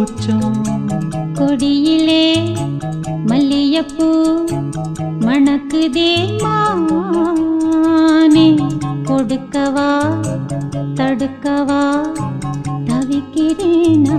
கூச்சம் கொடியிலே மல்லியப்பூ மணக்குதே மானே. கொடுக்கவா தடுக்கவா தவிக்கிறேனா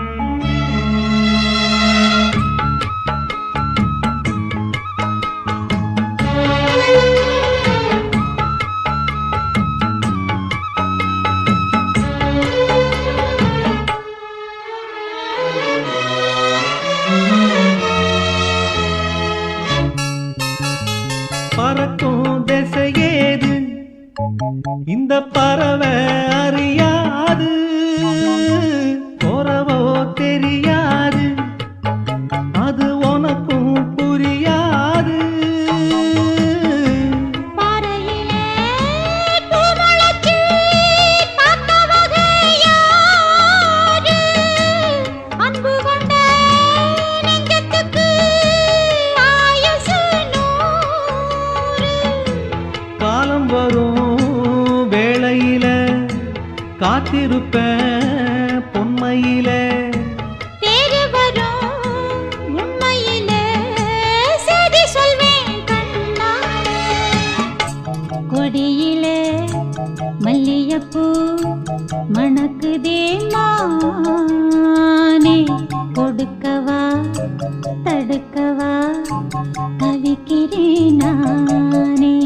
தவிக்கிறேன் நானே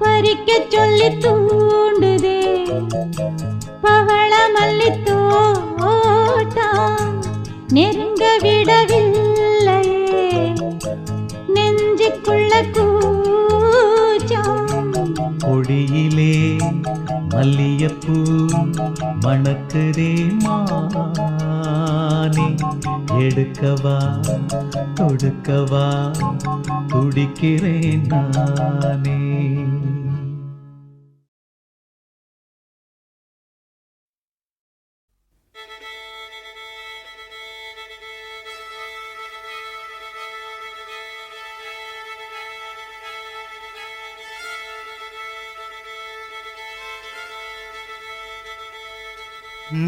பறிக்க சொல்லி தூண்டுதே. பவள மல்லி தோட்டம் நெருங்க விடவில்லையே. நெஞ்சுக்குள்ள கூச்சம் கொடியிலே மல்லியப்பூ மணக்குதே மானே. எடுக்கவா கொடுக்கவா துடிக்கிறேன் நானே.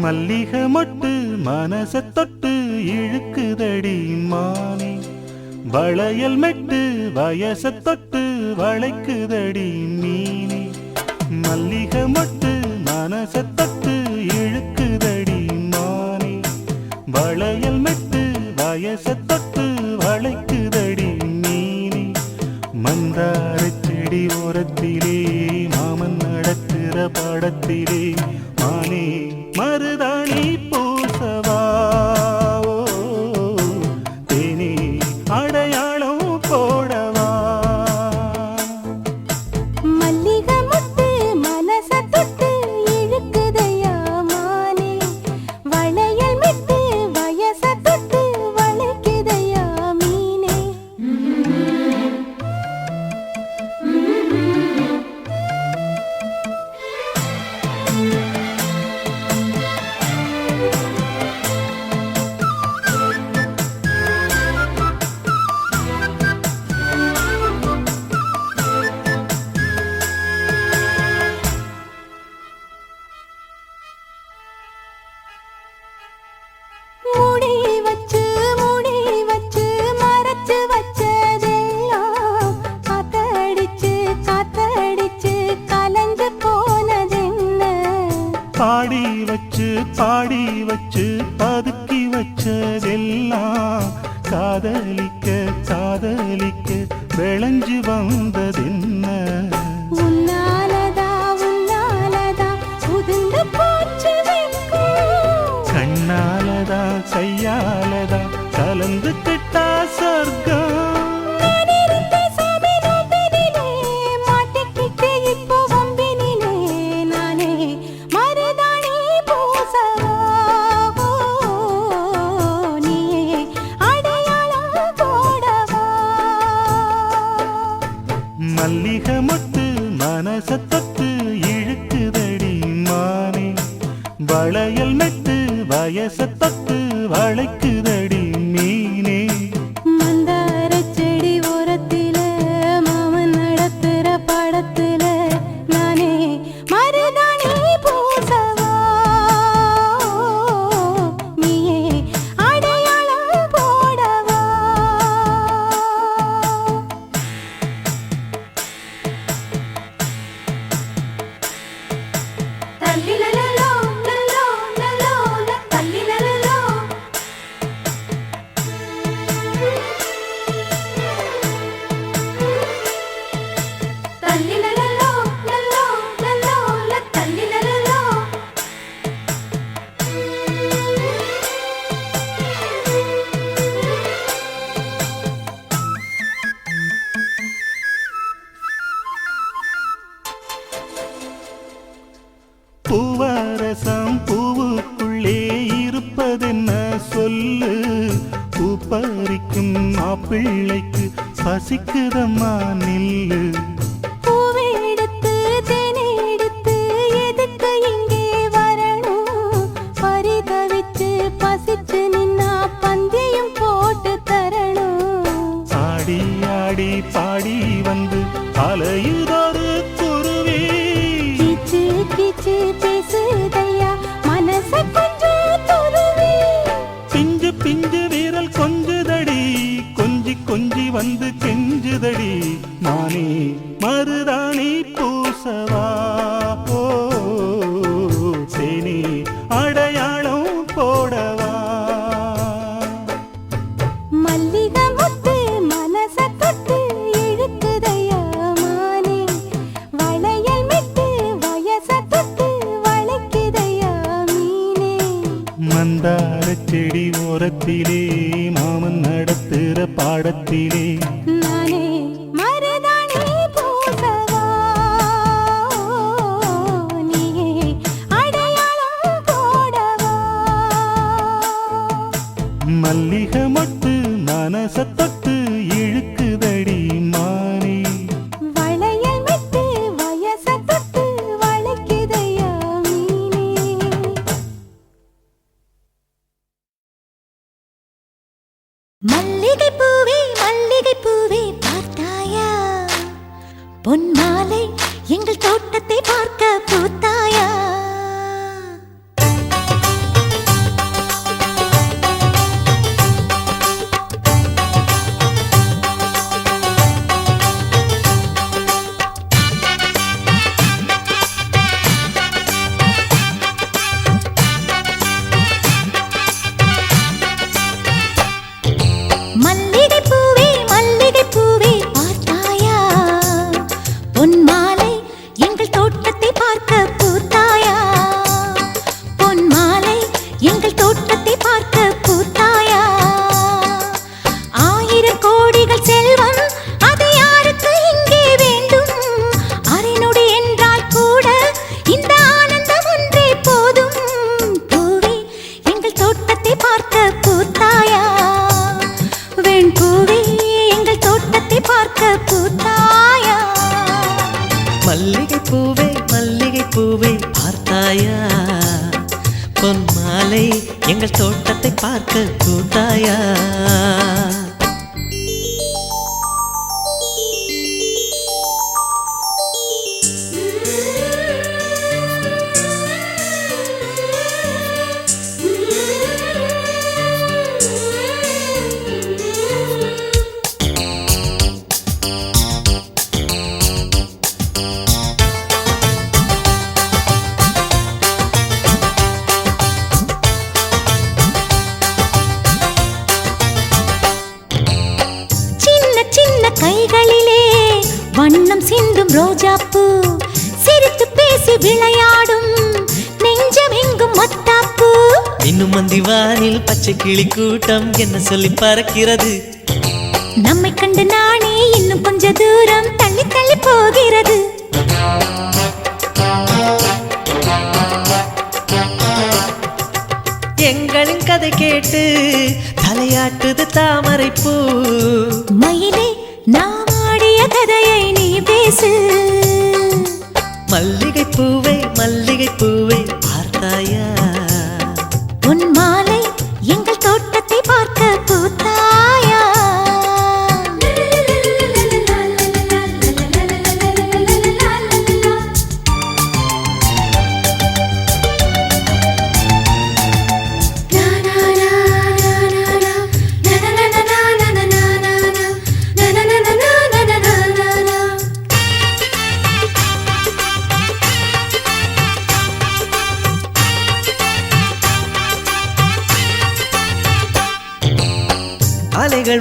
மல்லிகை மொட்டு மனச தொட்டு வளையல் மெட்டு வயச தொட்டு வளைக்குதடி மீனே. மல்லிகை மொட்டு மனச தொட்டு இழுக்குதடி மானே வளையல் மெட்டு வயச தொட்டு வளைக்குதடி மீனே. மந்தார செடி ஓரத்திலே மாமன் நடத்துகிற படத்திலே மல்லிக முத்து மனச தத்து இழுக்குதடி மானே. வளையல் மெத்து வயச தத்து ஆடி பாடி வந்து அலையுதொரு குருவி. பிஞ்சு பிஞ்சு வீரல் கொஞ்சுதடி கொஞ்சி கொஞ்சி வந்து கெஞ்சுதடி. மானே மருதாணி பூசவா. பாடத்திலே மாமன் நடத்துகிற பாடத்திலே. பூத்தாயா மல்லிகை பூவே மல்லிகை பூவை பார்த்தாயா? பொன் மாலை எங்கள் தோட்டத்தை பார்க்க கூட்டாயா? கைகளிலே வண்ணம் சிந்தும் ரோஜாப்பூ. சிரித்து பேசி விளையாடும் நெஞ்சம் எங்கும் மத்தாப்பூ இன்னும் மந்திவானில் பச்சை கிளி கூட்டம் என்ன சொல்லி பறக்கிறது? நம்மை கண்டு நானே இன்னும் கொஞ்ச தூரம் தள்ளி தள்ளி போகிறது. எங்களின் கதை கேட்டு தலையாட்டுது தாமரை பூ மயிலே ஆடிய கதையை நீ பேசு. மல்லிகை பூவை மல்லிகை பூவை பார்த்தாயா? உன் மாலை எங்கள் தோட்டத்தை பார்க்க பூத்தாயா.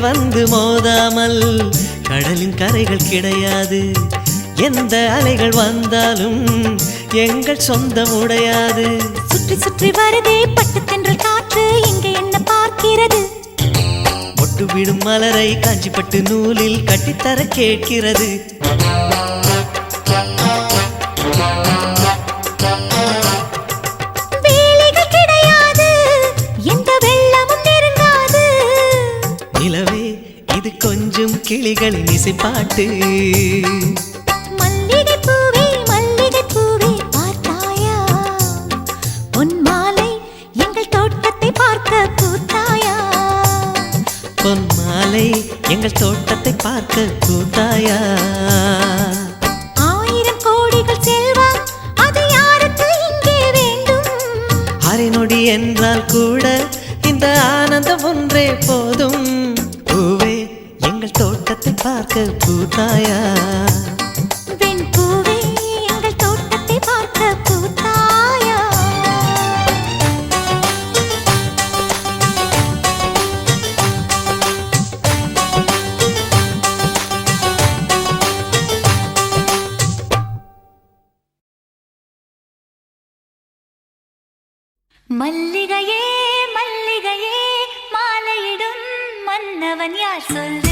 அலைகள் வந்து மோதாமல் கடலின் கரைகள் கிடையாது. எந்த அலைகள் வந்தாலும் எங்கள் சொந்தம் உடையாது. சுற்றி சுற்றி வருதே பட்டு தென்றல் காற்று இங்கே என்ன பார்க்கிறது? ஒட்டு விடும் மலரை காஞ்சிப்பட்டு நூலில் கட்டித்தர கேட்கிறது. கிளிகளின் இசைப்பாட்டு. பூத்தாயா. மல்லிகையே மல்லிகையே மாலையிடும் மன்னவன் யார் சொல்லு சொல்லு?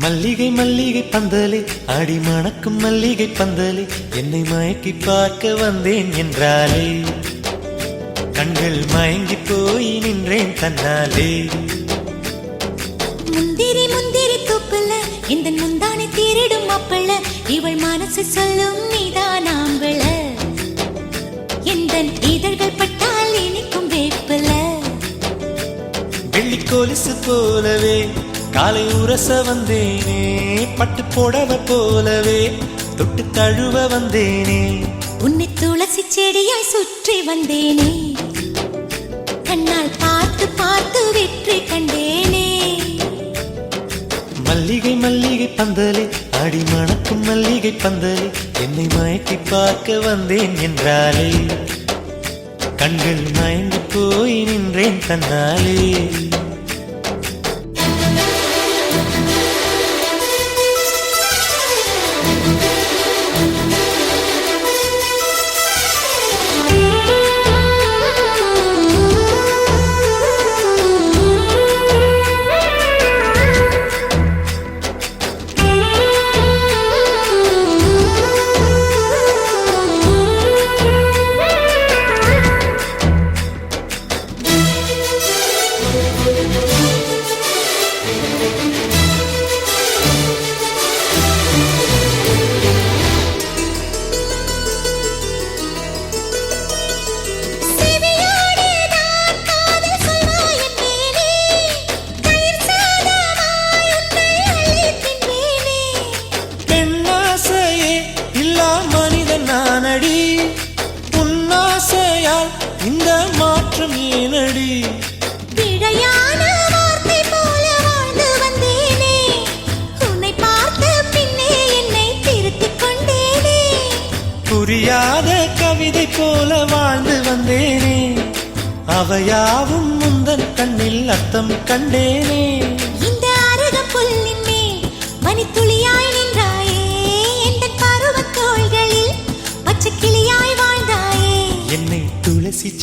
மல்லிகை மல்லிகை பந்தலே அடி மணக்கும் மல்லிகை பந்தலே என்னை மயக்கி பார்க்க வந்தேன் என்றாலே. கண்கள் மயங்கி போய் நின்றேன் தன்னாலே. முந்திரி முந்திரி தூப்புல இந்த முந்தானை திருடும் மாப்பிள்ள இவள் மனசு சொல்லும் நீதான் ஆம்பள. எந்த இதழ்கள் பட்டால் இனிக்கும் வேப்பில. வெள்ளி கொலுசு போலவே காலை உரச வந்தேனே பட்டு புடவை போலவே தொட்டு தழுவ வந்தேனே. உன்னை துளசி செடியாய் சுற்றி வந்தேனே. கண்ணால் பார்த்து பார்த்து வெற்றி கண்டேனே. மல்லிகை மல்லிகை பந்தலே அடி மணக்கும் மல்லிகை பந்தலே என்னை மயக்கி பார்க்க வந்தேன் என்றாலே. கண்கள் மயங்கி போய் நின்றேன் தன்னாலே.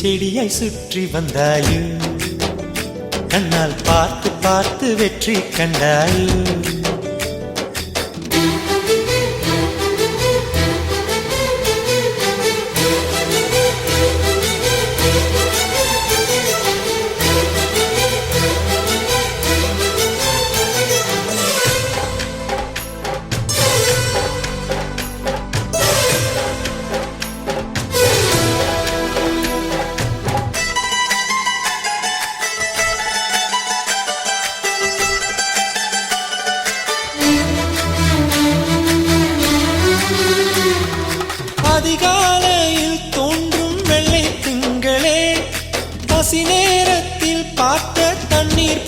செடியாய் சுற்றி வந்தாயோ கண்ணால் பார்த்து பார்த்து வெற்றி கண்டாயோ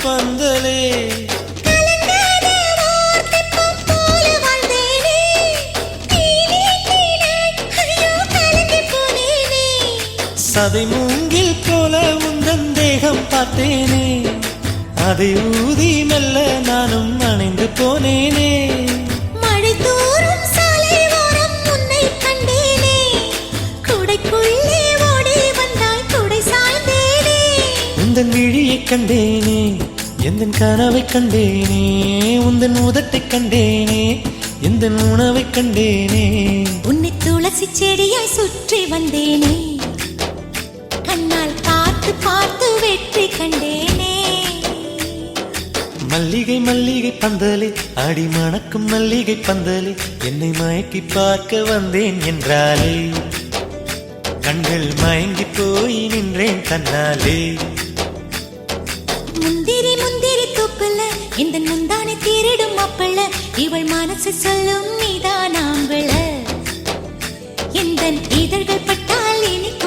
போனேனே சதை மூங்கில் போல உந்தன் தேகம் பார்த்தேனே. அதை ஊதி மெல்ல நானும் அணைந்து போனேனே. உந்தன் விழியை கண்டேனே. எந்தன் கனவை கண்டேனே உந்தன் உதட்டை கண்டேனே எந்தன் உணவை கண்டேனே. உன்னை துளசி செடியாய் சுற்றி வந்தேனே கண்ணால் பார்த்து பார்த்து வெற்றி கண்டேனே. மல்லிகை மல்லிகை பந்தலே அடி மணக்கும் மல்லிகை பந்தலே என்னை மயக்கி பார்க்க வந்தேன் என்றாலே. கண்கள் மயங்கி போய் நின்றேன் தன்னாலே. இந்த முந்தானை திருடும் மாப்பிள்ள இவள் மனசு சொல்லும் நீதான் ஆம்பள இந்த இதழ்கள் பட்டால் இனிக்கும்